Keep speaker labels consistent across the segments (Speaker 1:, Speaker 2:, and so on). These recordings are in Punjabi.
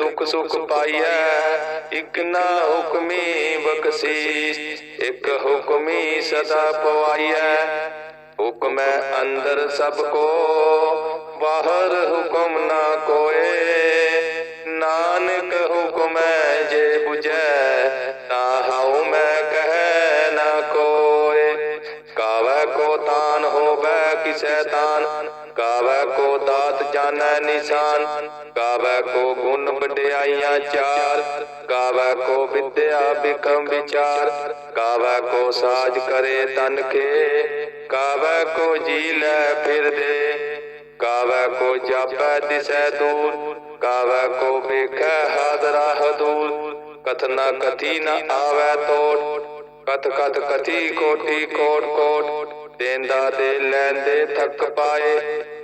Speaker 1: ਦੁਖ ਸੁਖ ਪਾਈਐ ਇਕ ਨਾ ਹੁਕਮੀ ਬਖਸ਼ੀਸ਼, ਇਕ ਹੁਕਮੀ ਸਦਾ ਪਵਾਈਐ ਹੁਕਮੈ ਅੰਦਰ ਸਭ ਕੋ, ਬਾਹਰ ਹੁਕਮ ਨਾ ਕੋਏ। ਨਾਨਕ ਹੁਕਮੈ ਦਾਤ ਨਿਸ਼ਾਨ। ਕਾਵੈ ਕੋ ਗੁਣ ਵਡਿਆਈਆਂ ਚਾਰ। ਕਾਵੈ ਕੋ ਵਿਦਿਆ ਬਿਕਮ ਵਿਚਾਰ। ਕਾਵੈ ਕੋ ਸਾਜ ਕਰੇ ਤਨ ਕੇ ਕਾਵੈ ਕੋ ਜੀ ਲੈ ਫਿਰਦੇ ਕਾਵੈ ਕੋ ਜਾਪੈ ਦਿਸੈ ਦੂਰ। ਕਾਵੈ ਕੋ ਵੇਖੈ ਹਾਦਰਾ ਹਦੂਰ ਕਥਨਾ ਕਥੀ ਨ ਆਵੈ ਤੋਟ ਕਥ ਕਥ ਕਥੀ ਕੋਟੀ ਕੋਟ ਕੋਟ। ਦੇਂਦਾ ਦੇ ਲੈਂਦੇ ਥੱਕ ਪਾਏ।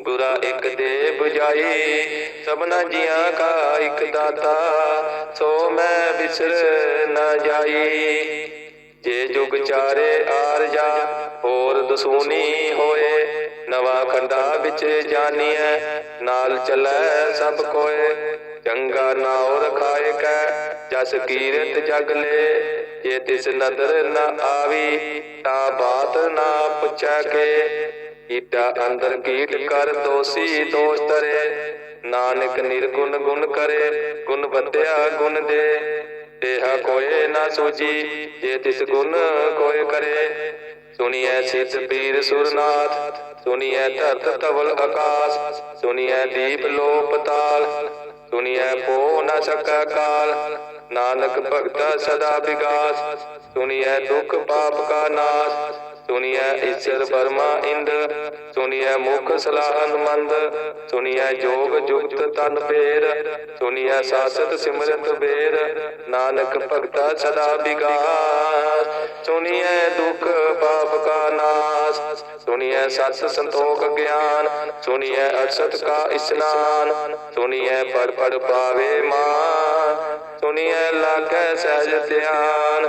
Speaker 1: ਗੁਰਾ ਇੱਕ ਦੇ 부ਜਾਈ ਸਭਨਾ ਜੀਆਂ ਕਾ ਇੱਕ ਦਾਤਾ, ਸੋ ਮੈਂ ਬਿਸਰ ਨਾ ਜਾਈ ਜੇ ਜੁਗ ਚਾਰੇ ਆਰਜਾ ਹੋਰ ਦਸੂਨੀ ਹੋਏ, ਨਵਾ ਖੰਡਾ ਵਿੱਚ ਜਾਨੀਐ, ਨਾਲ ਚੱਲੈ ਸਭ ਕੋਏ। ਚੰਗਾ ਨਾਉ ਰਖਾਏ ਕੈ, ਜਸ ਕੀਰਤ ਜਗ ਲੈ, ਜੇ ਤਿਸ ਨਦਰ ਨਾ ਆਵੀ, ਤਾਂ ਬਾਤ ਨਾ ਪੁੱਛੈ ਕੇ। ਕੀਟਾ ਅੰਦਰ ਕੀਟ ਕਰ ਦੋਸੀ ਦੋਸ਼ ਤਰੇ। ਨਾਨਕ ਨਿਰਗੁਣ ਗੁਣ ਕਰੇ, ਗੁਣ ਬੰਦਿਆ ਗੁਣ ਦੇ। ਦੇਹਾ ਕੋਏ ਨਾ ਸੂਜੀ, ਜੇ ਤਿਸ ਗੁਣ ਕੋਏ ਕਰੇ। ਸੁਣੀਐ ਸਿੱਧ ਪੀਰ ਸੁਰਨਾਥ, ਸੁਣੀਐ ਧਰਤ ਤਵਲ ਆਕਾਸ। ਸੁਣੀਐ ਦੀਪ ਲੋ ਪਤਾਲ ਸੁਣੀਐ ਪੋ ਨਾ ਸਕਾ ਕਾਲ। ਨਾਨਕ ਭਗਤਾ ਸਦਾ ਵਿਗਾਸ ਸੁਣੀਐ ਦੁਖ ਪਾਪ ਕਾ ਨਾਸ। ਸੁਣੀਐ ਈਸ਼ਰ ਬਰਮਾ ਇੰਦ, ਸੁਣੀਐ ਮੁਖ ਸਲਾਹਨ ਮੰਦ ਸੁਣੀਐ ਜੋਗ ਜੁਗਤ ਤਨ ਪੇਰ, ਸੁਣੀਐ ਸਾਸਤ ਸਿਮਰਤ ਬੇਰ, ਨਾਨਕ ਭਗਤਾ ਸਦਾ ਬਿਗਾਸ ਸੁਣੀਐ ਦੁਖ ਪਾਪ ਕਾ ਨਾਸ, ਸੁਣੀਐ ਸਤ ਸੰਤੋਖ ਗਿਆਨ, ਸੁਣੀਐ ਅਸਤ ਕਾ ਇਸਨਾਨ, ਸੁਣੀਐ ਪੜ ਪੜ ਪਾਵੇ ਮਾਨ, ਸੁਣੀਐ ਲਾਗੈ ਸਹਿਜ ਧਿਆਨ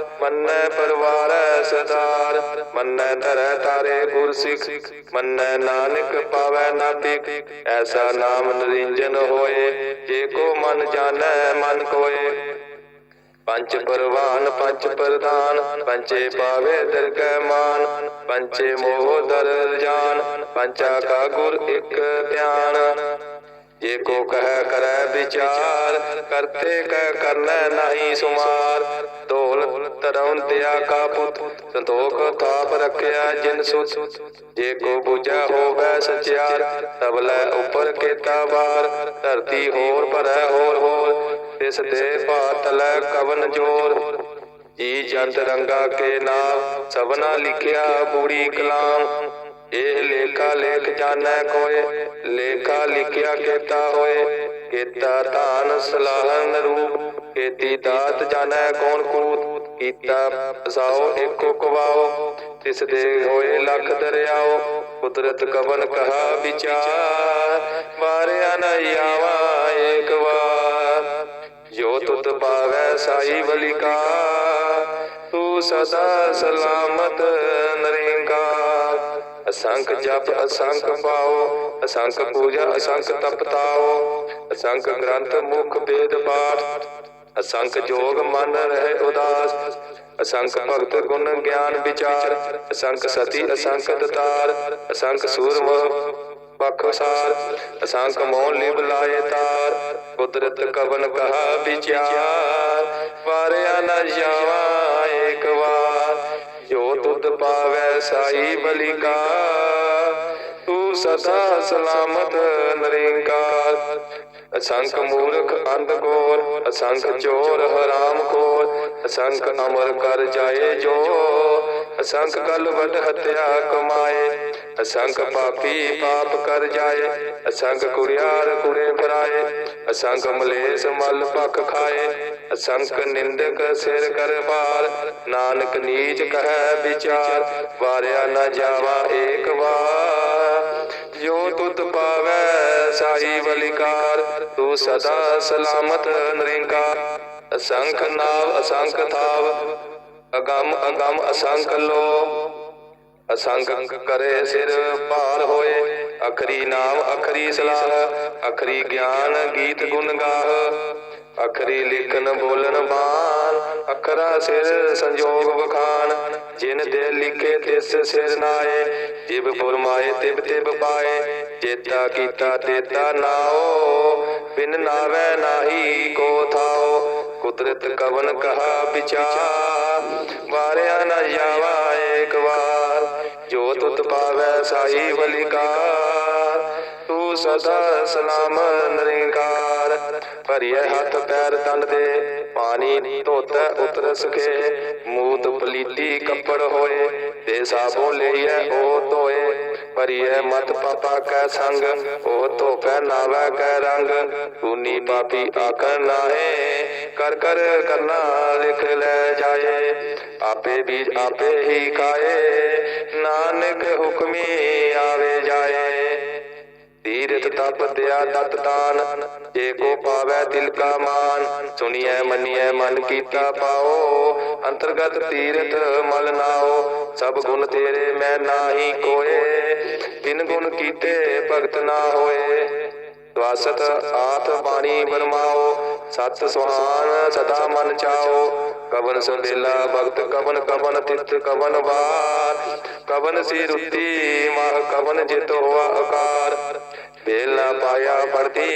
Speaker 1: ਮੰਨੈ ਪਰਵਾਰੈ ਸਦਾਰ ਮੰਨੈ ਧਰੈ ਤਾਰੇ ਗੁਰ ਸਿੱਖ ਮੰਨੈ ਨਾਨਕ ਪਾਵੈ ਨਾਤਿਕ ਐਸਾ ਨਾਮ ਨਰਿੰਜਨ ਹੋਏ, ਜੇ ਕੋ ਮਨ ਜਾਣੈ, ਮਨ ਕੋਏ। ਪੰਚ ਪਰਵਾਨ, ਪੰਚ ਪ੍ਰਧਾਨ, ਪੰਚੇ ਪਾਵੇ ਦਰਗਹਿ ਮਾਨ। ਪੰਚੇ ਮੋਹ ਦਰ ਜਾਨ, ਪੰਚਾ ਕਾ ਗੁਰ ਇੱਕ ਧਿਆਨ। ਜੇ ਕੋ ਕਹਿ ਕਰੈ ਵਿਚਾਰ, ਕਰਤੇ ਕਹਿ ਕਰਨੈ ਨਹੀਂ ਸੁਮਾਰ। ਢੋਲ ਤਰਉ ਤਿਆ ਕਾ ਪੁੱਤ, ਸੰਤੋਖ ਥਾਪ ਰੱਖਿਆ ਜਿਨ ਸੁਤ। ਜੇ ਕੋ ਬੁਝਾ ਹੋਵੇ ਸਚਿਆਰ ਤਬਲੇ ਉੱਪਰ ਕੇਤਾ ਬਾਰ ਧਰਤੀ ਹੋਰ ਭਰੈ ਹੋਰ ਹੋਰ, ਤਿਸ ਦੇ ਪਾਤਲੈ ਕਵਨ ਜੋਰ। ਜੀ ਜੰਤ ਰੰਗਾ ਕੇ ਨਾਮ, ਸਭਨਾ ਲਿਖਿਆ ਬੂੜੀ ਕਲਾਮ। ਇਹ ਲੇਖਾ ਲੇਖ ਜਾਣੈ ਕੋਏ, ਲੇਖਾ ਲਿਖਿਆ ਕੀਤਾ ਹੋਏ। ਕੀਤਾ ਧਾਨ ਸਲਾਹਨ ਰੂਪ, ਕੀਤੀ ਦਾਤ ਜਾਣੈ ਕੌਣ ਕੂਤ। ਕੀਤਾ ਸਾਓ ਏਕੋ ਕਵਾਓ, ਤਿਸ ਦੇ ਹੋਏ ਲੱਖ ਦਰਿਆਓ। ਕੁਦਰਤ ਕਵਨ ਕਹਾ ਵਿਚਾਰ, ਮਾਰਿਆ ਨ ਆਵਾ ਏਕ ਵਾਰ। ਜੋ ਤੁਤ ਪਾਵੈ ਸਾਈ ਬਲਿਕਾ ਤੂੰ ਸਦਾ ਸਲਾਮਤ ਨਰੇ ਅਸੰਖ ਜਪ ਅਸੰਖ ਪਾਓ ਅਸੰਖ ਪੂਜਾ ਅਸੰਖ ਤਪਤਾਓ ਅਸੰਖ ਗ੍ਰੰਥ ਮੁਖ ਵੇਦ ਪਾਠ ਅਸੰਖ ਜੋਗ ਮਨ ਰਹਿ ਉਦਾਸ ਅਸੰਖ ਭਗਤ ਗੁਣ ਗਿਆਨ ਵਿਚਾਰ ਅਸੰਖ ਸਤੀ ਅਸੰਖ ਦਤਾਰ ਅਸੰਖ ਸੂਰਮ ਬਖਸਾਰ ਅਸੰਖ ਮੋਹ ਲਿਵ ਲਾਏ ਤਾਰ ਕੁਦਰਤ ਕਵਨ ਕਹਾ ਵਿਚਾਰ ਵਾਰਿਆ ਨ ਜਾਵਾ ਪਾਵੈ ਸਾਈ ਬਲਿਕਾ, ਤੂੰ ਸਦਾ ਸਲਾਮਤ ਨਰਿੰਕਾਰ ਅਸੰਖ ਮੂਰਖ ਅੰਧ ਗੋਰ ਅਸੰਖ ਚੋਰ ਹਰਾਮ ਖੋਰ ਅਸੰਖ ਅਮਰ ਕਰ ਜਾਏ ਜੋ ਅਸੰਖ ਕਲ ਵਡ ਹਤਿਆ ਕਮਾਏ, ਅਸੰਖ ਪਾਪੀ ਪਾਪ ਕਰ ਜਾਏ, ਅਸੰਖ ਕੁੜਿਆਰ ਕੁੜੇ ਫਰਾਏ, ਅਸੰਖ ਮਲੇਸ ਮਲ ਪਖ ਖਾਏ, ਅਸੰਖ ਨਿੰਦਕ ਸਿਰ ਕਰ ਬਾਰ ਨਾਨਕ ਨੀਚ ਕਹੈ ਵਿਚਾਰ, ਵਾਰਿਆ ਨਾ ਜਾਵਾ ਏਕ ਵਾਰ। ਜੋ ਤੁਧ ਪਾਵੈ ਸਾਈ ਬਲਿਕਾਰ ਤੂੰ ਸਦਾ ਸਲਾਮਤ ਨਰਿੰਕਾਰ। ਅਸੰਖ ਨਾਵ ਅਸੰਖ ਥਾਵ ਅਗੰਮ ਅਗੰਮ ਅਸੰਖ ਲੋ ਅਸੰਖ ਕਰੇ ਸਿਰ ਭਾਰ ਹੋਏ। ਅਖਰੀ ਨਾਮ, ਅਖਰੀ ਸਲਾਹ। ਅਖਰੀ ਗਿਆਨ ਗੀਤ ਗੁਣ ਗਾਹ। ਅਖਰੀ ਲਿਖਨ ਬੋਲਨ ਬਾਣ। ਅਖਰਾ ਸਿਰ ਸੰਜੋਗ ਵਖਾਨ ਜਿਨ ਦੇ ਲਿਖੇ ਤਿਸ ਸਿਰ ਨਾਏ। ਜਿਬ ਫੁਰਮਾਏ ਤਿਬ ਤਿਬ ਪਾਏ। ਜੇਤਾ ਕੀਤਾ, ਤੇਤਾ ਨਾਓ। ਬਿਨ ਨਾਵੇ ਨਾਹੀ ਕੋ ਥਾਓ। ਕੁਦਰਤ ਕਵਨ ਕਹਾ ਵਿਚਾਰ। ਵਾਰਿਆ ਨ ਜਾਵਾ ਏਕ ਵਾਰ। ਜੋ ਤੁਤ ਪਾਵੈ ਸਾਈ ਬਲਿਕਾਰ ਤੂੰ ਸਦਾ ਸਲਾਮ ਨਿਰੰਕਾਰ। ਭਰੀਏ ਹੱਥ ਪੈਰ ਤਨ ਦੇ, ਪਾਣੀ ਧੋਤਾ ਉਤਰ ਸਕੇ ਮੂਤ ਪਲੀਤੀ ਕੱਪੜ ਹੋਏ ਤੇ ਸਾਬੋ ਲਈਏ ਉਹ ਧੋਏ। ਭਰੀਏ ਮਤ ਪਾਪਾ ਕੈ ਸੰਗ, ਉਹ ਧੋਪੈ ਨਾਵੈ ਕੈ ਰੰਗ। ਪੂਨੀ ਪਾਪੀ ਆਕਰ ਨਾਹੇ, ਕਰ ਕਰ ਕਰਨਾ ਲਿਖ ਲੈ ਜਾਏ। ਆਪੇ ਬੀਜ ਆਪੇ ਹੀ ਖਾਏ, ਨਾਨਕ ਹੁਕਮੀ ਆਵੇ ਜਾਏ। ਤੀਰਥ ਤਪ ਦਿਆ ਤਤ ਦਾਨ, ਜੇ ਕੋ ਪਾਵੈ ਦਿਲ ਕਾ ਮਾਨ। ਸੁਣੀਐ, ਮੰਨੀਐ, ਮਨ ਕੀਤਾ ਪਾਓ, ਅੰਤਰਗਤ ਤੀਰਥ ਮਲ ਨਾਓ। ਸਭ ਗੁਣ ਤੇਰੇ ਮੈਂ ਨਾਹੀ ਕੋਏ ਬਿਨ ਗੁਣ ਕੀਤੇ ਭਗਤ ਨਾ ਹੋਏ। ਦਵਾਸਤ ਆਤ ਬਾਣੀ ਬਰਮਾਓ, ਸਤ ਸੁਹਾਨ ਸਦਾ ਮਨ ਚਾਓ। ਕਵਨ ਸੰਦੇਲਾ ਭਗਤ, ਕਵਨ ਕਵਨ ਤਿਤ ਕਵਨ ਵਾਰ। ਕਵਨ ਸੀ ਰੁੱਤੀ ਮਹ ਕਵਨ ਜਿਤ ਹੋਆ ਆਕਾਰ। ਬੇਲ ਨਾ ਪਾਇਆ ਪੜਤੀ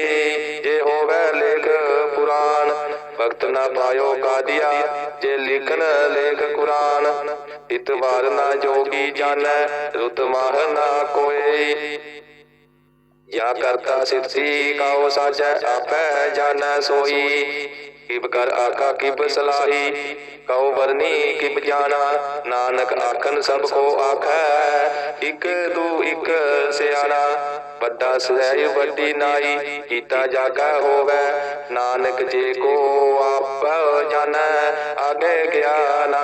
Speaker 1: ਜੇ ਹੋਵੇ ਲੇਖ ਪੁਰਾਨ ਭਗਤ ਨਾ ਪਾਇਓ ਕਾਦੀਆ, ਜੇ ਲਿਖਨ ਲੇਖ ਕੁਰਾਨ। ਇਤਵਾਰ ਨਾ ਜੋਗੀ ਜਾਣੈ, ਰੁਤ ਮਾਹ ਨਾ ਕੋਏ। ਜਾਂ ਕਰਤਾ ਸਿਰਸੀ ਕਾਉ ਸਾਜੈ, ਆਪੈ ਜਾਣੈ ਸੋਈ। ਕਿਬ ਕਰ ਆਖਾ ਕਿਬ ਸਲਾਹੀ, ਕਉ ਵਰਨੀ ਕਿਬ ਜਾਣਾ? ਨਾਨਕ ਆਖਨ ਸਭ ਕੋ ਆਖੈ, ਇਕ ਦੂ ਇਕ ਸਿਆਣਾ। ਵੱਡਾ ਸਹਿ ਵੱਡੀ ਨਾਈ, ਕੀਤਾ ਜਾਗਾ ਹੋਵੇ। ਨਾਨਕ ਜੇ ਕੋ ਆਪ ਜਾਣੈ, ਆਗੇ ਗਿਆ ਨਾ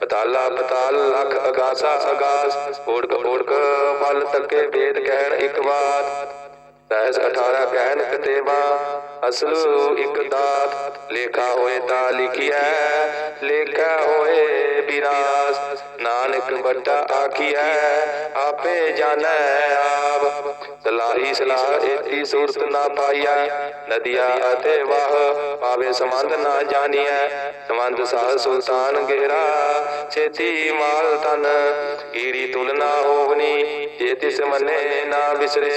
Speaker 1: ਪਤਾਲਾ ਪਤਾਲ ਲਖ ਅਗਾਸਾ ਅਗਾਸ ਓੜਕ ਓੜਕ ਫਲ ਤੱਕੇ ਵੇਦ ਕਹਿਣ ਇੱਕ ਬਾਤ। ਤੈਸ 18 ਕਹਿਣ ਕਤੇਵਾ ਅਸਲ ਇੱਕ ਦਾਤ। ਲੇਖਾ ਹੋਏ ਤਾਂ ਲਿਖਿਆ ਲੇਖਾ ਹੋਏ ਬਿਰਾਸ। ਨਾਨਕ ਵੱਡਾ ਆਖੀਐ, ਆਪੇ ਜਾਣੈ ਆਪ। ਸਲਾਹੀ ਸਲਾਹ ਏਤੀ ਸੂਰਤ ਨਾ ਪਾਈਐ, ਨਦੀਆਂ ਅਤੇ ਵਾਹ ਪਾਵੇ ਸੰਬੰਧ ਨਾ ਜਾਣੀਐ। ਸੰਬੰਧ ਸਾਹ ਸੁਲਤਾਨ ਗਹਿਰਾ, ਛੇਤੀ ਮਾਲ ਤਨ ਈੜੀ ਤੁਲਨਾ ਹੋਵਨੀ, ਜੇ ਤਿਸ ਮੰਨੇ ਨਾ ਵਿਸਰੇ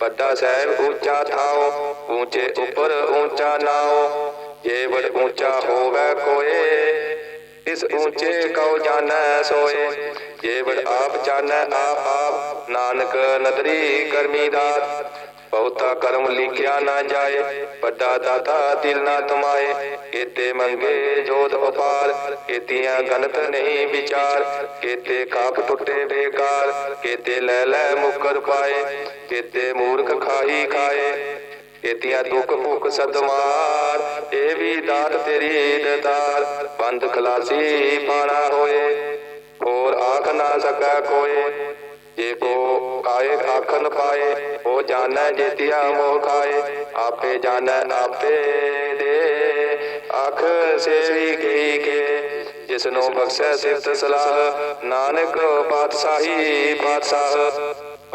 Speaker 1: ਵੱਡਾ ਸਾਹਿਬ ਉੱਚਾ ਥਾਓ, ਉੱਚੇ ਉੱਪਰ ਉੱਚਾ ਨਾਓ ਜੇ ਬੜ ਉੱਚਾ ਹੋਵੇ ਕੋਏ, ਇਸ ਉੱਚੇ ਕਉ ਜਾਣੈ ਸੋਏ ਜੇ ਬੜ ਆਪ ਜਾਣੈ ਆਪ ਆਪ, ਨਾਨਕ ਨਦਰੀ ਕਰਮੀ ਦਾਤ ਬਹੁਤਾ ਕਰਮ ਲਿਖਿਆ ਨਾ ਜਾਏ, ਵੱਡਾ ਦਾਤਾ ਦਿਲ ਨਾ ਤਮਾਏ ਕੀਤੇ ਮੰਗੇ ਜੋਤ ਉਪਾਰ, ਕੀਤੀਆਂ ਗਨਤ ਨਹੀਂ ਵਿਚਾਰ। ਕੀਤੇ ਕਾਪ ਟੁੱਟੇ ਬੇਕਾਰ, ਕੀਤੇ ਲੈ ਲੈ ਮੁਕਰ ਪਾਏ। ਕੀਤੇ ਮੂਰਖ ਖਾਈ ਖਾਏ, ਕੀਤੀਆਂ ਦੁੱਖ ਭੁੱਖ ਸਦਮਾਰ। ਇਹ ਵੀ ਦਾਤ ਤੇਰੀ ਦਤਾਰ ਬੰਦ ਖਲਾਸੀ ਪਾਣਾ ਹੋਏ। ਹੋਰ ਆਖ ਨਾ ਸਕਾ ਕੋਏ। ਜੇ ਕੋ ਕਾਏ ਆਖਨ ਪਾਏ, ਉਹ ਜਾਣੈ ਜੇਤਿਆ ਮੋਹ ਖਾਏ। ਆਪੇ ਜਾਣੈ ਆਪੇ ਦੇ। ਆਖ ਸੇਵੀ ਕੀ ਕੇ ਜਿਸ ਨੂੰ ਬਖਸ਼ੈ ਸਿਫਤ ਸਲਾਹ। ਨਾਨਕ ਪਾਤਸ਼ਾਹੀ ਪਾਤਸ਼ਾਹ,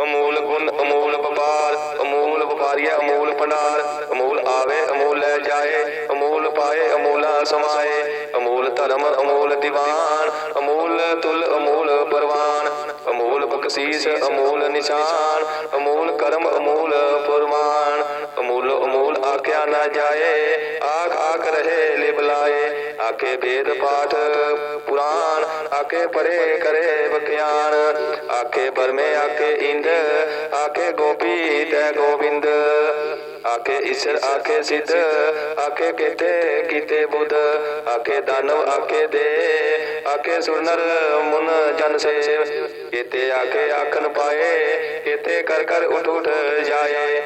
Speaker 1: ਅਮੂਲ ਗੁਣ, ਅਮੂਲ ਵਪਾਰ। ਅਮੂਲ ਵਪਾਰੀਆ ਅਮੂਲ ਭੰਡਾਰ। ਅਮੂਲ ਆਵੇ, ਅਮੂਲ ਲੈ ਜਾਏ। ਅਮੂਲ ਪਾਏ, ਅਮੂਲਾ ਸਮਾਏ। ਅਮੂਲ ਧਰਮ, ਅਮੂਲ ਦੀਵਾਨ। ਅਮੂਲ ਤੁਲ, ਅਮੂਲ ਬਖਸ਼ੀਸ ਅਮੂਲ ਨਿਸ਼ਾਨ, ਅਮੂਲ ਕਰਮ, ਅਮੂਲ ਫਰਮਾਨ। ਅਮੂਲ ਅਮੂਲ ਆਖਿਆ ਨਾ ਜਾਏ, ਆਖ ਆਖ ਰਹੇ ਲਿਬਲਾਏ ਆਖੇ ਵੇਦ ਪਾਠ ਪੁਰਾਣ, ਆਖੇ ਪਰੇ ਕਰੇ ਬਖਿਆਨ ਆਖੇ ਬਰਮੇ ਆਖੇ ਇੰਦ, ਆਖੇ ਗੋਪੀ ਤੈ ਗੋਬਿੰਦ ਆਖੇ ਈਸ਼ਰ ਆਖੇ ਸਿੱਧ ਆਖੇ ਕੀਤੇ ਕੀਤੇ ਬੁੱਧ ਆਖੇ ਦਾਨਵ ਆਖੇ ਦੇ ਆਖੇ ਸੁਰਨਰ ਮੁਨ ਜਨ ਸੇਵ ਕੀਤੇ ਆਖੇ ਆਖਨ ਪਾਏ ਕੀਤੇ ਕਰ ਕਰ ਉਠ ਉਠ ਜਾਏ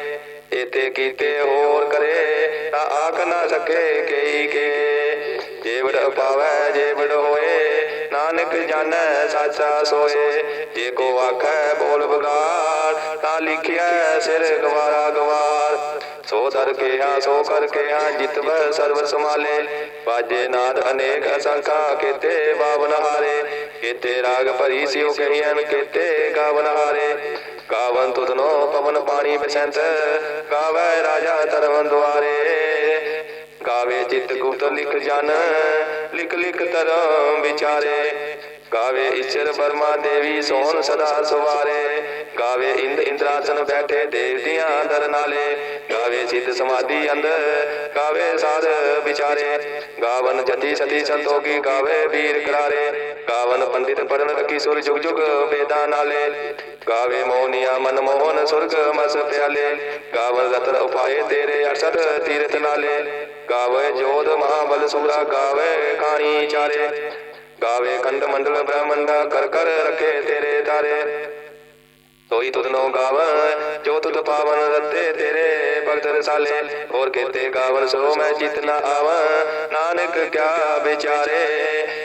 Speaker 1: ਇਤੇ ਕੀਤੇ ਹੋਰ ਕਰੇ ਤਾਂ ਆਖ ਨਾ ਸਕੇ ਕਈ ਕੇ ਜੇਵੜ ਪਾਵੈ ਜੇਵੜ ਹੋਏ ਨਾਨਕ ਜਾਣੈ ਸਾਚਾ ਸੋਏ ਜੇ ਕੋ ਆਖੈ ਬੋਲ ਬਗਾੜ ਤਾਂ ਲਿਖਿਆ ਸਿਰ ਗਵਾਰਾ ਗਵਾਰ ਸੋ ਦਰ ਕੇ ਹਾਂ ਸੋ ਕਰ ਕੇ ਹਾਂ ਜਿਤਵੈ ਸਰਬ ਸਮਾਲੇ ਬਾਜੇ ਨਾਦ ਅਨੇਕ ਅਸੰਖਾ, ਕੀਤੇ ਬਾਵਨ ਹਾਰੇ। ਕੀਤੇ ਰਾਗ ਭਰੀ ਸਿਉ ਕਹੀਨ ਕੀਤੇ ਗਾਵਨ ਹਾਰੇ। ਗਾਵਨ ਤੁਧਨੋ ਪਵਨ ਪਾਣੀ ਬਸੰਤ, ਗਾਵੇ ਰਾਜਾ ਧਰਮ ਦੁਆਰੇ। ਗਾਵੇ ਚਿਤ ਗੁਪਤ ਲਿਖ ਜਨ, ਲਿਖ ਲਿਖ ਧਰਮ ਵਿਚਾਰੇ। ਗਾਵੇ ਈਸ਼ਰ ਬਰਮਾ ਦੇਵੀ ਸੋਹਣ ਸਦਾ ਸੁਵਾਰੇ। ਗਾਵੇ ਇੰਦ ਇੰਦਰਾਸਨ ਬੈਠੇ ਦੇਵ ਦੀਆਂ ਦਰ ਨਾਲੇ। ਗਾਵੇ ਸਿੱਧ ਸਮਾਧੀ ਅੰਦਰ ਗਾਵੇ ਸਾਧ ਵਿਚਾਰੇ। ਗਾਵਨ ਜਤੀ ਸਤੀ ਸੰਤੋਖੀ ਗਾਵੇ ਵੀਰ ਕਰਾਰੇ। ਗਾਵਨ ਪੰਡਿਤ ਪੜਨ ਰਖੀ ਸੁਰ ਜੁਗ ਜੁਗ ਵੇਦਾਂ ਨਾਲੇ। ਗਾਵੇ ਮੋਹਨੀਆ ਮਨ ਮੋਹਨ ਸੁਰਗ ਮਸ ਪਿਆਲੇ। ਗਾਵਨ ਰਤਨ ਉਪਾਏ ਤੇਰੇ ਅਰਸਦ ਤੀਰਥ ਨਾਲੇ। ਗਾਵੇ ਜੋਧ ਮਹਾਬਲ ਸੂਰਾ ਗਾਵੇ ਕਾਣੀ ਚਾਰੇ। ਗਾਵੇ ਖੰਡ ਮੰਡਲ ਬ੍ਰਹਮੰਡਾ ਕਰ ਕਰ ਰਖੇ ਤੇਰੇ ਤਾਰੇ। ਤੋਈ ਤੁਧਨੋ ਗਾਵਨ ਜੋ ਤੁਧ ਪਾਵਨ ਰੱਤੇ ਤੇਰੇ ਭਗਤ ਰਸਾਲੇ। ਹੋਰ ਕੇਤੇ ਗਾਵਨ ਸੋ ਮੈਂ ਜਿਤ ਨ ਆਵਨ ਨਾਨਕ ਕਿਆ ਵਿਚਾਰੇ।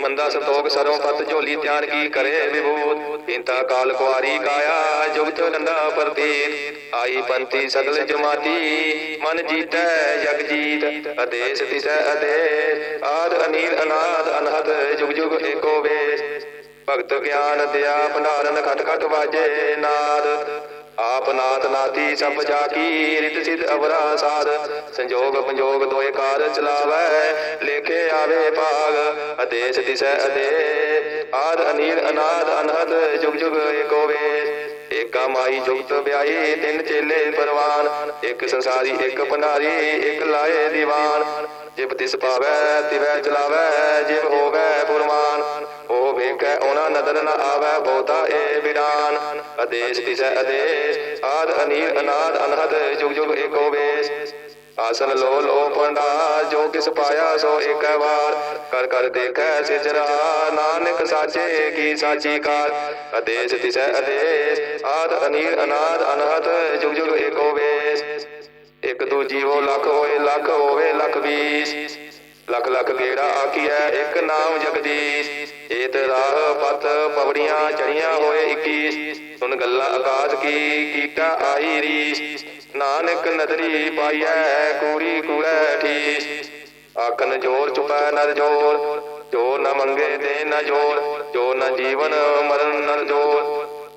Speaker 1: ਮੰਦਾ ਸੰਤੋਖ ਸਰੋਂ ਪਤ ਝੋਲੀ ਧਿਆਨ ਕੀ ਕਰੇ ਵਿਭੂਤ? ਇੰਤਾ ਕਾਲ ਕੁਆਰੀ ਕਾਇਆ, ਜੁਗਤ ਡੰਡਾ ਪ੍ਰਤੀਤ। ਆਈ ਪੰਤੀ ਸਗਲ ਜਮਾਤੀ, ਮਨ ਜੀਤੈ ਜਗ ਜੀਤ। ਅਦੇਸ ਤਿਸੈ ਅਦੇਸ ਆਦ ਅਨੀਲ ਅਨਾਦ ਅਨਹਦ, ਜੁਗ ਜੁਗ ਏਕੋ ਵੇਸ। ਭਗਤ ਗਿਆਨ ਦਿਆ ਭੰਡਾਰਨ ਖਟ ਖਟ ਵਾਜੇ ਨਾਦ। ਆਪ ਨਾਥ ਨਾਥੀ ਸਭ ਜਾ ਕੀ ਰਿਤ ਸਿਧ ਅਵਰਾ ਸਾਧ। ਸੰਜੋਗ ਪੰਜੋਗ ਦੋਏ ਕਾਰ ਚਲਾਵੈ, ਲੇਖੇ ਆਵੇ ਭਾਗ। ਅਦੇਸ ਦਿਸੈ ਅਦੇ, ਆਦ ਅਨੀਲ ਅਨਾਦ ਅਨਹਦ, ਜੁਗ ਜੁਗ ਏਕੋ ਵੇਸ। ਏਕਾ ਮਾਈ ਜੁਗਤ ਵਿਆਹੀ, ਤਿੰਨ ਚੇਲੇ ਪਰਵਾਨ। ਇੱਕ ਸੰਸਾਰੀ, ਇੱਕ ਭੰਡਾਰੀ, ਇੱਕ ਲਾਏ ਦੀਵਾਨ। ਜਿਬ ਤਿਸ ਪਾਵੈ, ਤਿਵੈ ਚਲਾਵੈ, ਜਿਬ ਹੋਵੈ ਪੁਰਮਾਨ। ਉਹ ਵੇਖੈ, ਉਹਨਾਂ ਨਦਰ ਨ ਆਵੈ, ਬਹੁਤਾ ਏ ਵਿਡਾਨ। ਅਦੇਸ ਤਿਸੈ ਅਦੇਸ ਆਦ ਅਨੀਲ, ਅਨਾਦ, ਅਨਹਦ ਜੁਗ ਜੁਗ ਏਕੋ ਵੇਸ। ਆਸਨ ਲੋ ਲੋ ਪੰਡਾ ਜੋ ਕਿਸ ਪਾਇਆ ਸੋ ਏਕ ਵਾਰ। ਕਰ ਕਰ ਦੇਖੈ ਸਿਜਰਾ ਨਾਨਕ ਸਾਚੇ ਕੀ ਸਾਚੀ ਕਾਰ। ਅਦੇਸ ਤਿਸੈ ਅਦੇਸ ਆਦ ਅਨੀਲ, ਅਨਾਦ, ਅਨਹਦ ਜੁਗ ਜੁਗ ਏਕੋ ਵੇਸ। ਇੱਕ ਦੂ ਜੀਵੋ ਲੱਖ ਹੋਏ, ਲੱਖ ਹੋਵੇ, ਲੱਖ ਵੀਸ। ਲਖ ਲੱਖ ਗੇੜਾ ਆਕੀਐ ਇੱਕ ਨਾਮ ਜਗਦੀਸ਼। ਏਤ ਰਾਹ ਪਤ ਪਵੜੀਆਂ ਚੜੀਆਂ ਹੋਏ 21 ਸੁਨ ਗੱਲਾਂ ਆਕਾਸ਼ ਕੀ, ਕੀਟਾ ਆਈ ਰੀਸ। ਨਾਨਕ ਨਦਰੀ ਪਾਈਐ ਕੂੜੀ ਕੂੜੈ ਠੀਸ। ਆਕਨ ਜੋਰ ਚੁਪੈ ਨਰ ਜੋਰ, ਜੋ ਨ ਮੰਗੇ ਦੇ ਨ ਜੋਰ, ਜੋ ਨ ਜੀਵਨ ਮਰਨ ਨਰ ਜੋਰ।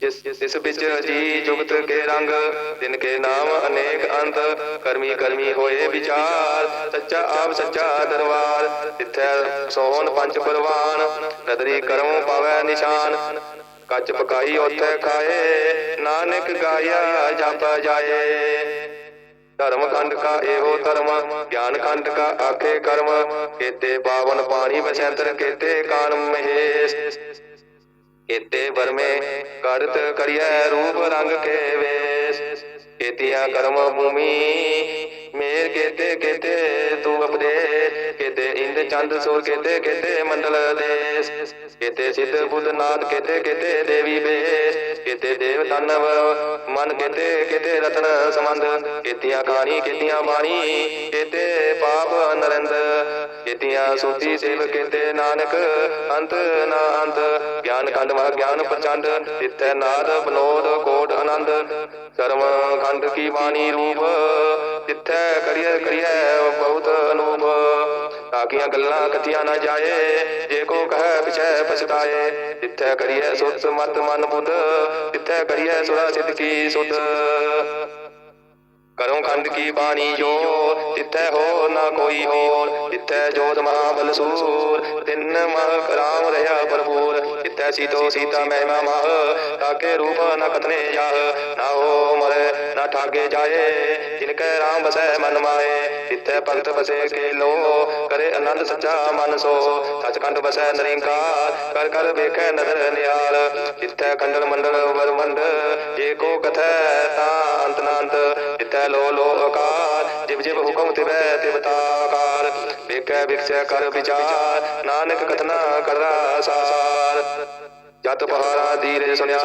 Speaker 1: ਜਿਸ ਜਿਸ ਵਿੱਚ ਜੀ ਜੁਗਤ ਕੇ ਰੰਗ ਦਿਨ ਕੇ ਨਾਮ ਅਨੇਕ ਅੰਤ, ਕਰਮੀ ਕਰਮੀ ਹੋਏ ਵਿਚਾਰ, ਸੱਚਾ ਆਪ ਸੱਚਾ ਦਰਬਾਰ, ਤਿੱਥੈ ਸੋਹਣ ਪੰਜ ਪਰਵਾਨ, ਨਦਰੀ ਕਰਮ ਪਾਵੈ ਨਿਸ਼ਾਨ। ਕੱਚ ਪਕਾਈ ਉਥੇ ਖਾਏ, ਨਾਨਕ ਗਾਇਆ ਜਪ ਜਾਏ। ਧਰਮ ਖੰਡ ਕਾ ਇਹੋ ਧਰਮ, ਗਿਆਨ ਖੰਡ ਕਾ ਆਖੇ ਕਰਮ, ਕੇਤੇ ਪਾਵਨ ਪਾਣੀ ਬਸੰਤਰ ਕੇਤੇ ਕਾਨ ਮਹੇਸ਼। ਕਿਤੇ ਬਰਮੇ ਕਰਤ ਕਰਿਐ ਰੂਪ ਰੰਗ ਕੇ ਵੇਸ। ਕੇਤੀਆਂ ਕਰਮ ਭੂਮੀ ਮੇਰ ਕੇਤੇ ਕੇਤੇ, ਤੂੰ ਅਪਦੇ ਕੇਤੇ ਇੰਦ ਚੰਦ ਸੂਰ ਕੇਤੇ ਕੇਤੇ ਮੰਡਲ ਦੇਸ। ਕੇਤੇ ਸਿੱਧ ਬੁੱਧ ਨਾਥ ਕੇਤੇ ਕੇਤੇ ਦੇਵੀ ਬੇਸ। ਕੇਤੇ ਦੇਵ ਦਾਨਵ ਮਨ ਕੇਤੇ ਕੇਤੇ ਰਤਨ ਸਮੰਦ ਕੇਤੀਆਂ ਕਾਣੀ ਕੇਤੀਆਂ ਬਾਣੀ, ਕੇਤੇ ਪਾਪ ਨਰੰਦ। ਕੇਤੀਆਂ ਸੋਤੀ ਸੇਵ ਕੇਤੇ ਨਾਨਕ, ਅੰਤ ਨਾ ਅੰਤ। ਗਿਆਨ ਖੰਡ ਮਹ ਗਿਆਨ ਪ੍ਰਚੰਡ, ਤਿੱਥੈ ਨਾਦ ਬਨੋਦ ਕੋਟ ਆਨੰਦ। ਕਰਮ ਖੰਡ ਕੀ ਬਾਣੀ ਰੂਪ, ਤਿੱਥੈ ਕਰੀਏ ਕਰੀਏ ਬਹੁਤ ਅਨੂਪ। ਤਾਕੀਆਂ ਗੱਲਾਂ ਕਥੀਆਂ ਨਾ ਜਾਏ, ਜੇ ਕੋ ਕਹੈ ਪਿਛੈ ਪਛਤਾਏ। ਤਿੱਥੈ ਕਰੀਐ ਸੁਤ ਮਤ ਮਨ ਬੁੱਧ ਤਿੱਥੈ ਕਰੀਏ ਸੁਰਾ ਸਿੱਧ ਕੀ ਸੁਧ। ਕਰੋ ਖੰਡ ਕੀ ਬਾਣੀ ਜੋ ਤਿੱਥੈ ਹੋ ਨਾ ਕੋਈ ਹੋਰ ਤਿੱਥੈ ਜੋਤ ਮਹਾਬਲ ਸੂਰ। ਤਿੰਨ ਮਹ ਰਾਮ ਰਹਾ ਭਰਪੂਰ ਤਿੱਥੈ ਸੀਤੋ ਸੀਤਾ ਮਹਿਮਾ ਮਹ। ਤਾਕੇ ਰੂਪ ਨ ਕਤਨੇ ਜਾਹ, ਨਾ ਹੋ ਮਰੇ, ਨਾ ਠਾਗੇ ਜਾਏ। ਜਿਨ ਕੈ ਰਾਮ ਬਸੈ ਮਨ ਮਾਏ ਤਿੱਥੈ ਭਗਤ ਬਸੇ ਕੇ ਲੋ। ਕਰੇ ਆਨੰਦ ਸੱਚਾ ਮਨ ਸੋ, ਸਚਖੰਡ ਬਸੈ ਨਰਿੰਕਾਰ। ਕਰ ਕਰ ਵੇਖੈ ਨਦਰ ਨਿਹਾਲ ਤਿੱਥੈ ਖੰਡਲ ਮੰਡਲ ਵਰਮੰਡ ਜੇ ਕੋ ਕਥੈ ਤਾਂ ਅੰਤ ਨਾ ਤਿੱਥੈ ਲੋ ਲੋ ਅਕਾਰ ਜਿਵ ਜਿਵ ਹੁਕਮ ਤਿਵੈ ਤਿਵ ਤਾਕਾਰ। ਵੇਖੈ ਵਿਖਸੈ ਕਰ ਵਿਚਾਰ, ਨਾਨਕ ਕਥਨਾ ਕਰਦਾ ਸਾਰ। ਜਤ ਪਹਾਰਾ ਧੀਰੇ ਸੁਨਿਆ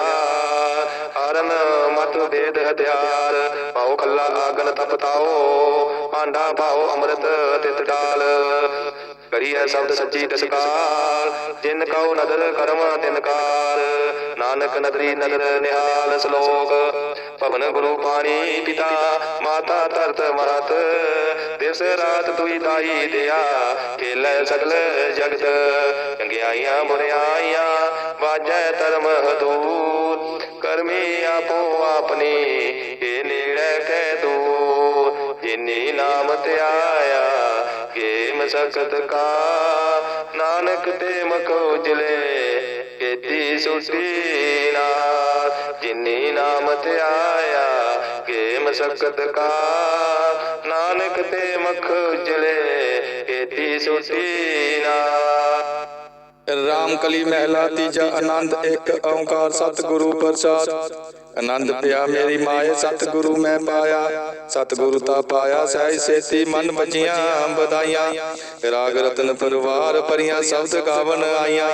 Speaker 1: ਹਰਨ ਮਤ ਵੇਦ ਹਥਿਆਰ। ਪਾਉ ਖੱਲਾ ਆਗਨ ਤਪਤਾਓ ਭਾਂਡਾ ਪਾਉ ਅੰਮ੍ਰਿਤ ਤਿਤ ਡਾਲ। ਕਰੀਐ ਸ਼ਬਦ ਸੱਚੀ ਦਸਕਾਰ ਜਿਨ ਕਉ ਨਦਰ ਕਰਮ ਤਿਨ ਕਾਰ। ਨਾਨਕ ਨਦਰੀ ਨਦਰ ਨਿਹਾਲ ਸ਼ਲੋਕ ਭਵਨ ਗੁਰੂ ਪਾਣੀ ਪਿਤਾ, ਮਾਤਾ ਧਰਤ ਮਹਤ ਦਿਸ ਰਾਤ ਦੁਈ ਦਾਈ ਦਿਆ ਖੇਲੇ ਸਗਲ ਜਗਤ ਚੰਗਿਆਈਆਂ ਬੁਰਿਆਈਆਂ ਵਾਜੈ ਧਰਮ ਹਦੂਰ ਕਰਮੀ ਆਪੋ ਆਪਣੀ ਇਹ ਨੇੜੇ ਕਹਿ ਦੂਰ ਜਿਨੀ ਨਾਮ ਧਿਆਇਆ ਕੇ ਮਸਕਤ ਕਾ, ਨਾਨਕ ਤੇ ਮਖ ਜਲੇ ਕੀਤੀ ਸੁਟੀ ਨਾਰ ਜਿਨੀ ਨਾਮ ਧਿਆਇਆ ਕੇ ਮਸਕਤ ਕਾ। ਨਾਨਕ ਤੇ ਮਖ ਉਜਲੇ, ਕੀਤੀ ਸੁਟੀ ਨਾਰ
Speaker 2: ਰਾਮ ਕਲੀ ਮਹਿਲਾ ਤੀਜਾ ਆਨੰਦ, ਇੱਕ ਓੰਕਾਰ ਸਤਿਗੁਰੂ ਪ੍ਰਸਾਦ। ਆਨੰਦ ਪਿਆ, ਮੇਰੀ ਮਾਏ ਸਤਿਗੁਰੂ ਮੈਂ ਪਾਇਆ। ਸਤਿਗੁਰੂ ਤਾ ਪਾਇਆ ਸਹਿ ਸੇਤੀ ਮਨ ਬਚੀਆਂ ਬਧਾਈਆਂ ਰਾਗ ਰਤਨ ਪਰਵਾਰ ਪਰੀਆਂ ਸ਼ਬਦ ਗਾਵਨ ਆਈਆਂ।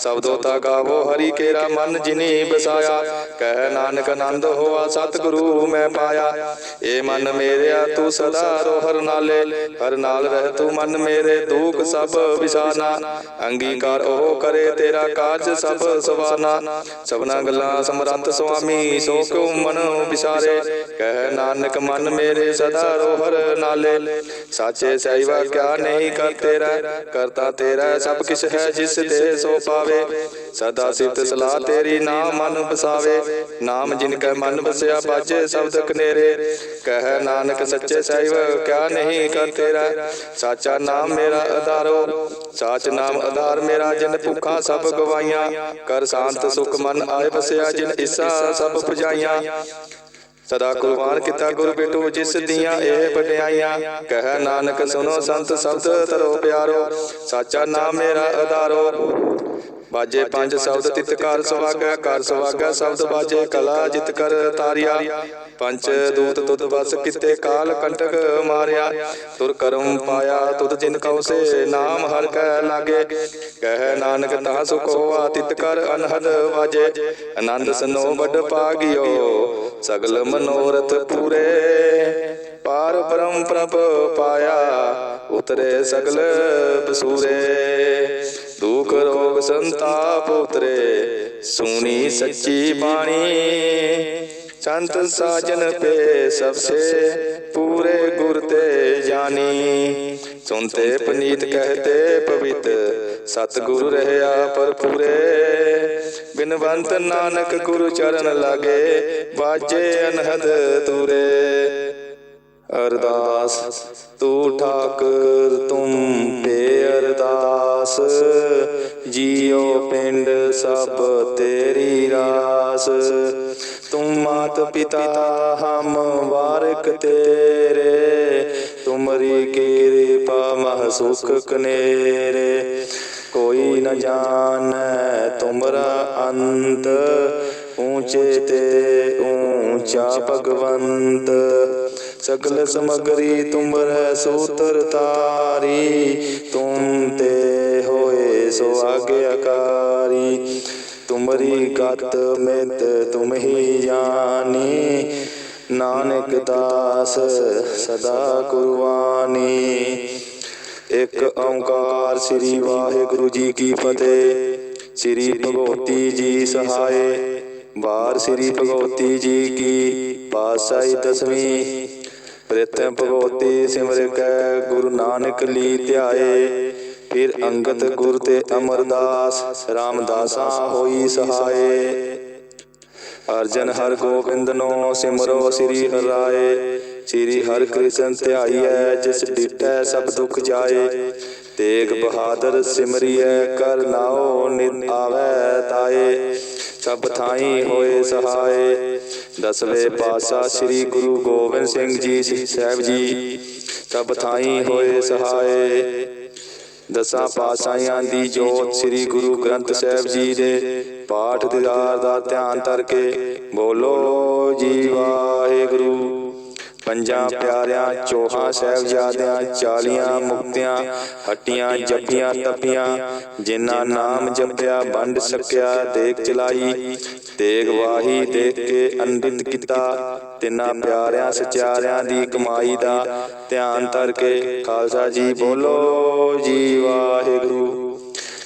Speaker 2: ਸ਼ਬਦੋ ਤਾ ਗਾਵੋ ਹਰੀ ਕੇਰਾ ਮਨ ਜਿਨੀ ਬਸਾਇਆ। ਕਹਿ ਨਾਨਕ ਆਨੰਦ ਹੋਆ, ਸਤਿਗੁਰੂ ਮੈਂ ਪਾਇਆ। ਏ ਮਨ ਮੇਰਿਆ, ਤੂੰ ਸਦਾ ਰੋ ਹਰ ਨਾਲੇ। ਹਰ ਨਾਲ ਰਹਿ ਤੂੰ ਮਨ ਮੇਰੇ, ਦੁਖ ਸਭ ਵਿਸਾਨਾ। ਅੰਗੀਕਾਰ ਉਹ ਕਰੇ ਤੇਰਾ ਕਾਰਜ ਸਭ ਸਵਾਨਾ ਸਭਨਾ ਗੱਲਾਂ ਸਮਰੰਤ ਸੁਆਮੀ ਸੋ ਕਿਉ ਮਨ ਵਿਸਾਰੇ। ਕਹਿ ਨਾਨਕ ਮਨ ਮੇਰੇ ਸਦਾ ਰੋਹਰ ਨਾਲੇ। ਸਾਚੇ ਸਹਿਵਾ ਕਿਆ ਨਹੀਂ ਕਰ ਤੇਰਾ। ਕਰਤਾ ਤੇਰਾ ਸਭ ਕਿਛ ਹੈ ਜਿਸ ਦੇ ਸੋ ਪਾਵੇ। ਸਦਾ ਸਿਫਤ ਸਲਾਹ ਤੇਰੀ ਨਾਮ ਮਨ ਬਸਾਵੇ ਨਾਮ ਜਿਨ ਕੈ ਮਨ ਬਸਿਆ ਬਾਜੇ ਸ਼ਬਦ ਕਨੇਰੇ ਕਹਿ ਨਾਨਕ ਸੱਚੇ ਸਹਿਬ ਕਿਆ ਨਹੀਂ ਕਰ ਤੇਰਾ। ਸਾਚਾ ਨਾਮ ਮੇਰਾ ਆਧਾਰੋ ਸਾਚ ਨਾਮ ਆਧਾਰ ਮੇਰਾ ਜਿਨ ਭੁੱਖਾ ਸਭ ਗਵਾਈਆਂ। ਕਰ ਸ਼ਾਂਤ ਸੁਖ ਮਨ ਆਏ ਬਸਿਆ ਜਿਨ ਇਸਾ ਸਭ ਪੁਜਾਈਆਂ ਸਦਾ ਕੁਰਬਾਨ ਕੀਤਾ ਗੁਰ ਬੇਟੂ ਜਿਸ ਦੀਆਂ ਇਹ ਵਡਿਆਈਆਂ, ਕਹਿ ਨਾਨਕ ਸੁਨੋ ਸੰਤ ਸ਼ਬਦ ਤਰੋ ਪਿਆਰੋ, ਸਾਚਾ ਨਾਮ ਮੇਰਾ ਆਧਾਰੋ ਬਾਜੇ ਪੰਜ ਸ਼ਬਦ ਤਿਤ ਕਰ ਸੁਭਾਗੈ ਕਰ ਸੁਭਾਗੈ ਸ਼ਬਦ ਬਾਜੇ ਕਲਾ ਜਿਤ ਕਰ ਤਾਰਿਆ। ਪੰਜ ਦੂਤ ਤੁਧ ਬਸ ਕਿਤੇ ਕਾਲ ਕੰਟਕ ਮਾਰਿਆ। ਤੁਰ ਕਰਮ ਪਾਇਆ ਤੁਧ ਜਿਨ ਕਉ ਸੇ ਨਾਮ ਹਰ ਕੈ ਲਾਗੇ। ਕਹਿ ਨਾਨਕ ਤਾ ਸੁਖ ਹੋਆ ਤਿਤ ਕਰ ਅਨਹਦ ਵਾਜੇ। ਆਨੰਦ ਸਨੋ ਵੱਡ ਪਾਗਿਓ। ਸਗਲ ਮਨੋਰਥ ਪੂਰੇ। ਪਾਰ ਬ੍ਰਹਮ ਪ੍ਰਭ ਪਾਇਆ। ਉਤਰੇ ਸਗਲ ਬਸੂਰੇ। ਦੁਖ ਰੋਗ ਸੰਤਾਪ ਉਤਰੇ ਸੁਣੀ ਸੱਚੀ ਬਾਣੀ। ਸੰਤ ਸਾਜਨ ਪੇ ਸਭ ਸੇ ਪੂਰੇ ਗੁਰ ਤੇ ਜਾਨੀ ਸੁਨਤੇ ਪਨੀਤ ਕਹਤੇ ਪਵਿੱਤ ਸਤ ਗੁਰੂ ਰਹਿਆ ਪਰ ਪੂਰੇ ਬਿਨਵੰਤ ਨਾਨਕ ਗੁਰੂ ਚਰਨ ਲਾਗੇ ਬਾਜੇ ਅਨਹਦ ਤੂਰੇ ਅਰਦਾਸ, ਤੂੰ ਠਾਕਰ ਤੁਮ ਪੇ ਅਰਦਾਸ। ਜੀਉ ਪਿੰਡ ਸਭ ਤੇਰੀ ਰਾਸ। ਤੁਮ ਮਾਤ ਪਿਤਾ ਹਮ ਵਾਰਕ ਤੇਰੇ। ਤੁਮਰੀ ਕਿਰਪਾ ਮਹ ਸੁਖ ਕਨੇਰੇ। ਕੋਈ ਨ ਜਾਣੈ ਤੁਮਰਾ ਅੰਤ। ਊਚੇ ਤੇ ਊਂਚਾ ਭਗਵੰਤ। ਸਗਲ ਸਮਗਰੀ ਤੁਮਰੇ ਸੂਤਰ ਤਾਰੀ। ਤੁਮ ਤੇ ਹੋਏ ਸੋ ਆਗਿਆਕਾਰੀ ਤੁਮਰੀ ਗਤ ਮਿਤ ਤੁਮ ਹੀ ਜਾਣੀ। ਨਾਨਕ ਦਾਸ ਸਦਾ ਕੁਰਬਾਨੀ। ਇੱਕ ਓੰਕਾਰ ਸ੍ਰੀ ਵਾਹਿਗੁਰੂ ਜੀ ਕੀ ਫਤਿਹ। ਸ੍ਰੀ ਭਗਵਤੀ ਜੀ ਸਹਾਏ। ਬਾਰ ਸ੍ਰੀ ਭਗਵਤੀ ਜੀ ਕੀ ਪਾਸਾਈ ਦਸਵੀਂ। ਪ੍ਰਿਤਮ ਭਗਵਤੀ ਸਿਮਰ ਕੈ, ਗੁਰੂ ਨਾਨਕ ਲੀ ਧਿਆਏ। ਫਿਰ ਅੰਗਤ ਗੁਰ ਤੇ ਅਮਰਦਾਸ, ਰਾਮਦਾਸਾ ਹੋਈ ਸਹਾਏ। ਅਰਜਨ ਹਰ ਗੋਬਿੰਦ ਨੋ ਸਿਮਰੋ ਸ੍ਰੀ ਹਰਾਏ। ਸ੍ਰੀ ਹਰਿ ਕ੍ਰਿਸ਼ਨ ਧਿਆਈਐ ਜਿਸ ਡਿਟੈ ਸਭ ਦੁਖ ਜਾਏ। ਤੇਗ ਬਹਾਦਰ ਸਿਮਰਿਐ, ਕਰ ਨਾਉ ਨਿਤ ਆਵੈ ਤਾਏ। ਸਭ ਥਾਈ ਹੋਏ ਸਹਾਏ। ਦਸਵੇਂ ਪਾਤਸ਼ਾਹ ਸ੍ਰੀ ਗੁਰੂ ਗੋਬਿੰਦ ਸਿੰਘ ਜੀ ਸਾਹਿਬ ਜੀ ਸਭ ਥਾਈ ਹੋਏ ਸਹਾਏ। ਦਸਾਂ ਪਾਤਸ਼ਾਹਾਂ ਦੀ ਜੋਤ ਸ੍ਰੀ ਗੁਰੂ ਗ੍ਰੰਥ ਸਾਹਿਬ ਜੀ ਦੇ ਪਾਠ ਦੀਦਾਰ ਦਾ ਧਿਆਨ ਧਰ ਕੇ ਬੋਲੋ ਜੀ ਵਾਹਿਗੁਰੂ। ਪੰਜਾਂ ਪਿਆਰਿਆਂ ਚੋਹਾਂ ਸਾਹਿਬਜ਼ਾਦਿਆਂ ਚਾਲੀਆਂ ਮੁਕਤਿਆਂ ਹੱਟੀਆਂ ਜੱਫੀਆਂ ਤਪੀਆਂ ਜਿਨ੍ਹਾਂ ਨਾਮ ਜਪਿਆ ਵੰਡ ਸਕਿਆ ਦੇਖ ਚਲਾਈ ਤੇਗ ਵਾਹੀ ਦੇਖ ਕੇ ਅੰਡਿਤ ਕੀਤਾ ਤਿੰਨਾਂ ਪਿਆਰਿਆਂ ਸਚਿਆਰਿਆਂ ਦੀ ਕਮਾਈ ਦਾ ਧਿਆਨ ਧਰ ਕੇ ਖਾਲਸਾ ਜੀ ਬੋਲੋ ਜੀ ਵਾਹਿਗੁਰੂ।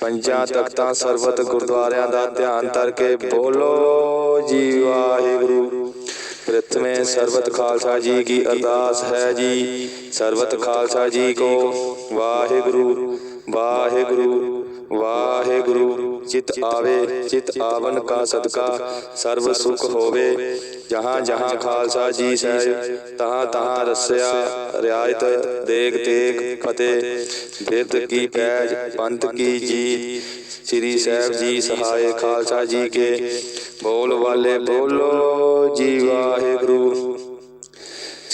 Speaker 2: ਪੰਜਾਂ ਤਖਤਾਂ ਸਰਬਤ ਗੁਰਦੁਆਰਿਆਂ ਦਾ ਧਿਆਨ ਧਰ ਕੇ ਬੋਲੋ ਜੀ ਵਾਹਿਗੁਰੂ। ਪ੍ਰਥਮੇ ਸਰਬਤ ਖਾਲਸਾ ਜੀ ਕੀ ਅਰਦਾਸ ਹੈ ਜੀ। ਸਰਬਤ ਖਾਲਸਾ ਜੀ ਕੋ ਵਾਹਿਗੁਰੂ ਵਾਹਿਗੁਰੂ। ਵਾਹਿਗੁਰੂ ਚਿਤ ਆਵੇ ਚਿਤ ਆਵਨ ਕਾ ਸਦਕਾ ਸਰਬ ਸੁਖ ਹੋਵੇ। ਜਹਾਂ ਜਹਾਂ ਖਾਲਸਾ ਜੀ ਸਹਿ ਤਹਾਂ ਤਹਾਂ ਰਸਿਆ ਰਿਆਇਤ ਦੇਗ ਤੇਗ ਫਤਿਹ। ਬਿਰਦ ਕੀ ਪੈਜ ਪੰਥ ਕੀ ਜੀ ਸ੍ਰੀ ਸਾਹਿਬ ਜੀ ਸਹਾਏ ਖਾਲਸਾ ਜੀ ਕੇ। ਬੋਲ ਵਾਲੇ ਬੋਲੋ ਜੀ ਵਾਹਿਗੁਰੂ।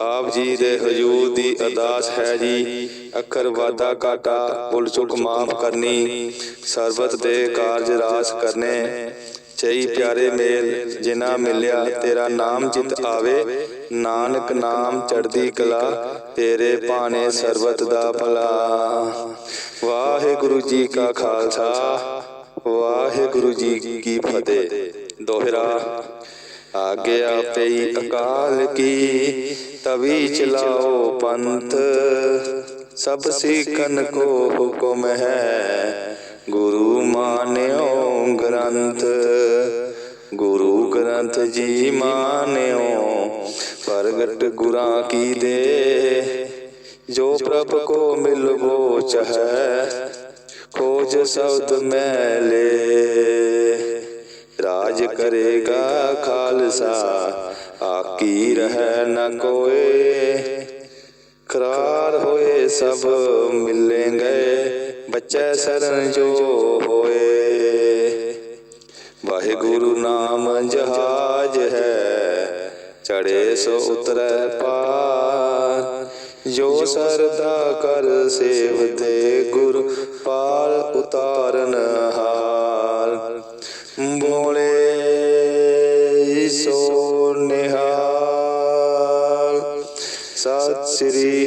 Speaker 2: ਆਪ ਜੀ ਦੇ ਹਜੂਰ ਦੀ ਅਰਦਾਸ ਹੈ ਜੀ। ਅੱਖਰ ਵਾਦਾ ਕਾਟਾ ਪੁਲ ਚੁੱਕ ਮਾਫ ਕਰਨੀ, ਸਰਬਤ ਦੇ ਕਾਰਜ ਰਾਸ ਕਰਨੇ। ਚਈ ਪਿਆਰੇ ਮੇਲ ਜਿਨਾ ਮਿਲਿਆ ਤੇਰਾ ਨਾਮ ਜਿਤ ਆਵੇ। ਨਾਨਕ ਨਾਮ ਚੜਦੀ ਕਲਾ, ਤੇਰੇ ਭਾਣੇ ਸਰਬਤ ਦਾ ਭਲਾ। ਵਾਹਿਗੁਰੂ ਜੀ ਕਾ ਖਾਲਸਾ, ਵਾਹਿਗੁਰੂ ਜੀ ਕੀ ਫਤਿਹ। ਦੋਹਰਾ ਆਗਿਆ ਪਈ ਅਕਾਲ ਕੀ, ਤਵੀ ਚਲਾਓ ਪੰਥ। ਸਭ ਸਿੱਖਨ ਕੋ ਹੁਕਮ ਹੈ, ਗੁਰੂ ਮਾਨਿਓ ਗ੍ਰੰਥ। ਗੁਰੂ ਗ੍ਰੰਥ ਜੀ ਮਾਨਿਓ, ਪ੍ਰਗਟ ਗੁਰਾਂ ਕੀ ਦੇ। ਜੋ ਪ੍ਰਭ ਕੋ ਮਿਲਵੋ ਚਹੈ ਖੋਜ ਸ਼ਬਦ ਮੈਲੇ ਰਾਜ ਕਰੇਗਾ ਖਾਲਸਾ। ਆਕੀ ਰਹਿ ਨ ਕੋਏ। ਕਰਾਰ ਹੋਏ ਸਭ ਮਿਲੇ ਗਏ ਬੱਚੇ ਸਰਨ ਜੋ ਹੋਏ। ਵਾਹਿਗੁਰੂ ਨਾਮ ਜਹਾਜ ਹੈ। ਚੜੇ ਸੋ ਉਤਰੈ ਪਾਰ। ਜੋ ਸਰਦਾ ਕਰ ਸੇਵਦੇ ਗੁਰ ਪਾਰ ਉਤਾਰਨ ਹਾਰ।